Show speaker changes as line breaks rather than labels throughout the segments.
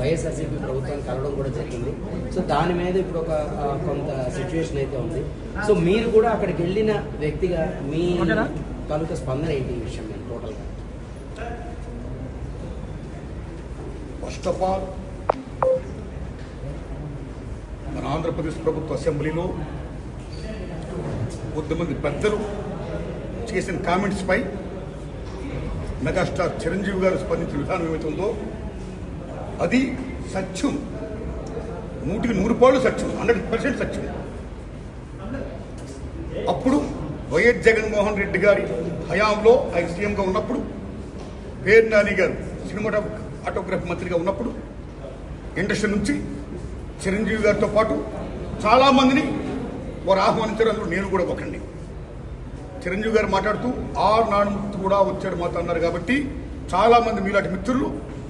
వైఎస్ఆర్సీపీ ప్రభుత్వాన్ని కలవడం కూడా జరిగింది. సో దాని మీద ఇప్పుడు ఒక కొంత సిచ్యువేషన్ అయితే ఉంది. సో మీరు కూడా అక్కడికి వెళ్ళిన వ్యక్తిగా మీ తాలూకా స్పందన ఏంటి ఈ విషయం మీద టోటల్గా
ఫస్ట్ ఆఫ్ ఆల్ మన ఆంధ్రప్రదేశ్ ప్రభుత్వ అసెంబ్లీలో కొద్దిమంది పెద్దలు చేసిన కామెంట్స్ పై మెగాస్టార్ చిరంజీవి గారు స్పందించిన విధానం ఏమైతే ఉందో అది సత్యం. నూటికి నూరు పాళ్ళు సత్యం. హండ్రెడ్ పర్సెంట్ సత్యం. అప్పుడు వైఎస్ జగన్మోహన్ రెడ్డి గారి హయాంలో ఆయన సీఎంగా ఉన్నప్పుడు పేరు నాని గారు సినిమాటో ఆటోగ్రఫీ మంత్రిగా ఉన్నప్పుడు ఇండస్ట్రీ నుంచి చిరంజీవి గారితో పాటు చాలామందిని వారు ఆహ్వానించారు. అందులో నేను కూడా ఒకండి చిరంజీవి గారు మాట్లాడుతూ ఆరు నాడు కూడా వచ్చాడు మాతో అన్నారు కాబట్టి చాలామంది మీలాంటి మిత్రులు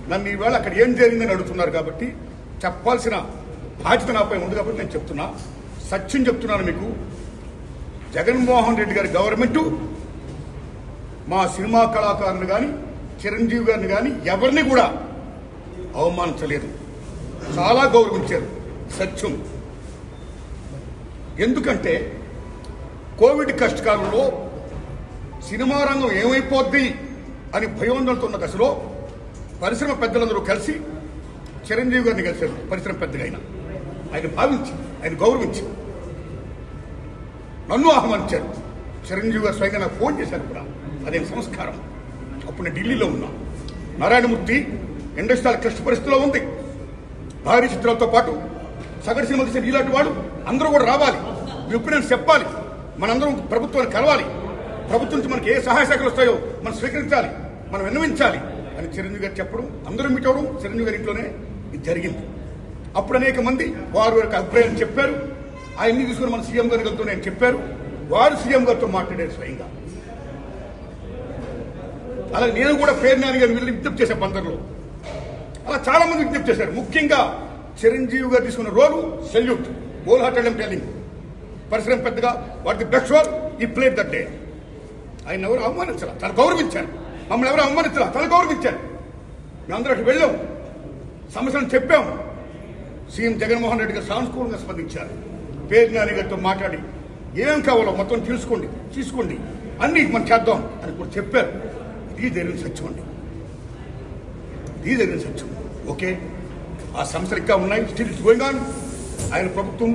నన్ను ఈవేళ అక్కడ ఏం జరిగిందని అడుగుతున్నారు కాబట్టి చెప్పాల్సిన బాధ్యత నాపై ఉంది కాబట్టి నేను చెప్తున్నా. సత్యం చెప్తున్నాను మీకు. జగన్మోహన్ రెడ్డి గారి గవర్నమెంటు మా సినిమా కళాకారులు కానీ చిరంజీవి గారిని కానీ ఎవరిని కూడా అవమానించలేదు. చాలా గౌరవించారు. సత్యం. ఎందుకంటే కోవిడ్ కష్టకాలంలో సినిమా రంగం ఏమైపోద్ది అని భయోందనతో ఉన్న దశలో పరిశ్రమ పెద్దలందరూ కలిసి చిరంజీవి గారిని కలిశారు. పరిశ్రమ పెద్దగా ఆయన ఆయన భావించి ఆయన గౌరవించి. నన్ను ఆహ్వానించారు. చిరంజీవి గారు స్వయంగా నాకు ఫోన్ చేశారు కూడా. అదే సంస్కారం. అప్పుడు నేను ఢిల్లీలో ఉన్నా. నారాయణమూర్తి ఇండస్ట్రియల్ క్లిష్ట పరిస్థితిలో ఉంది. భారీ చిత్రాలతో పాటు సగటు సినిమా తీసిన ఇలాంటి వాడు అందరూ కూడా రావాలి. మీ ఒపీనియన్స్ చెప్పాలి. మనందరం ప్రభుత్వాన్ని కలవాలి. ప్రభుత్వం నుంచి మనకి ఏ సహాయ శాఖలు వస్తాయో మనం స్వీకరించాలి. మనం విన్నవించాలి. అని చిరంజీవి గారు చెప్పడం అందరూ మీట్ అవడం చిరంజీవి గారి ఇంట్లోనే ఇది జరిగింది. అప్పుడు అనేక మంది వారు వారి అభిప్రాయం చెప్పారు. ఆయన్ని తీసుకుని మన సీఎం గారి వెళ్తూ నేను చెప్పారు. వారు సీఎం గారితో మాట్లాడారు స్వయంగా. అలాగే నేను కూడా పేరు నాని గారిని వెళ్ళి విజ్ఞప్తి చేసే బందర్లో అలా చాలా మంది విజ్ఞప్తి చేశారు. ముఖ్యంగా చిరంజీవి గారు తీసుకున్న role salute. Bold hearted and telling పరిశ్రమ పెద్దగా వాటి బెస్ట్ రోల్. ఈ ప్లేట్ దట్ డే ఆయన ఎవరు? అవమానించాలి? తను గౌరవించారు. మమ్మల్ని ఎవరు అవమానించాల తల గౌరవించారు మేమందరూ అటు వెళ్ళాం. సమస్యలను చెప్పాం. సీఎం జగన్మోహన్ రెడ్డి గారు సానుకూలంగా స్పందించారు. పేరు గారితో మాట్లాడి ఏం కావాలో మొత్తం తీసుకోండి తీసుకోండి. అన్నీ మనం చేద్దాం అని కూడా చెప్పారు. ఇది జరిగిన సత్యం అండి. ఇది జరిగిన సత్యం. ఓకే? ఆ సమస్యలు ఇంకా ఉన్నాయి. స్టిల్ ఇట్స్ గోయింగ్ ఆన్ ఆయన ప్రభుత్వం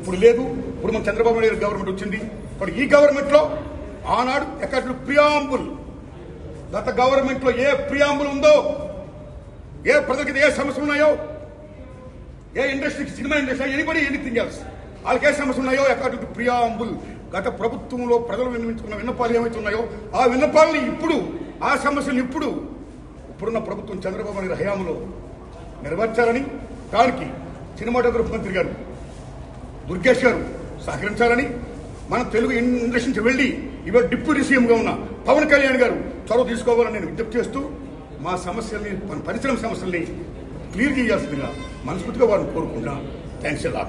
ఇప్పుడు లేదు. ఇప్పుడు మన చంద్రబాబు నాయుడు గవర్నమెంట్ వచ్చింది. ఇప్పుడు ఈ గవర్నమెంట్లో ఆనాడు ఎక్కడ ప్రియాంబుల్ గత గవర్నమెంట్లో ఏ ప్రియాంబుల్ ఉందో ఏ ప్రజలకి ఏ సమస్యలు ఉన్నాయో ఏ ఇండస్ట్రీకి సినిమా ఇండస్ట్రీ ఎనిబడి ఎనీథింగ్ ఎల్స్ వాళ్ళకి ఏ సమస్యలు ఉన్నాయో అకార్డింగ్ టు ప్రియాంబుల్ గత ప్రభుత్వంలో ప్రజలు విన్నవించుకున్న విన్నపాలు ఏమైతే ఉన్నాయో ఆ విన్నపాలని ఇప్పుడు ఆ సమస్యలు ఇప్పుడు ఇప్పుడున్న ప్రభుత్వం చంద్రబాబు నాయుడు హయాంలో నెరవేర్చాలని దానికి సినిమాటోగ్రఫీ మంత్రి గారు దుర్గేష్ గారు సహకరించాలని మన తెలుగు ఇండస్ట్రీ నుంచి వెళ్ళి ఇవాళ డిప్యూటీ సీఎంగా ఉన్న పవన్ కళ్యాణ్ గారు చొరవ తీసుకోవాలని నేను విజ్ఞప్తి చేస్తూ మా సమస్యల్ని మన పరిశ్రమ సమస్యల్ని క్లియర్ చేయాల్సిందిగా మనస్ఫూర్తిగా వారిని కోరుకుంటున్నా. థ్యాంక్స్ ఎలా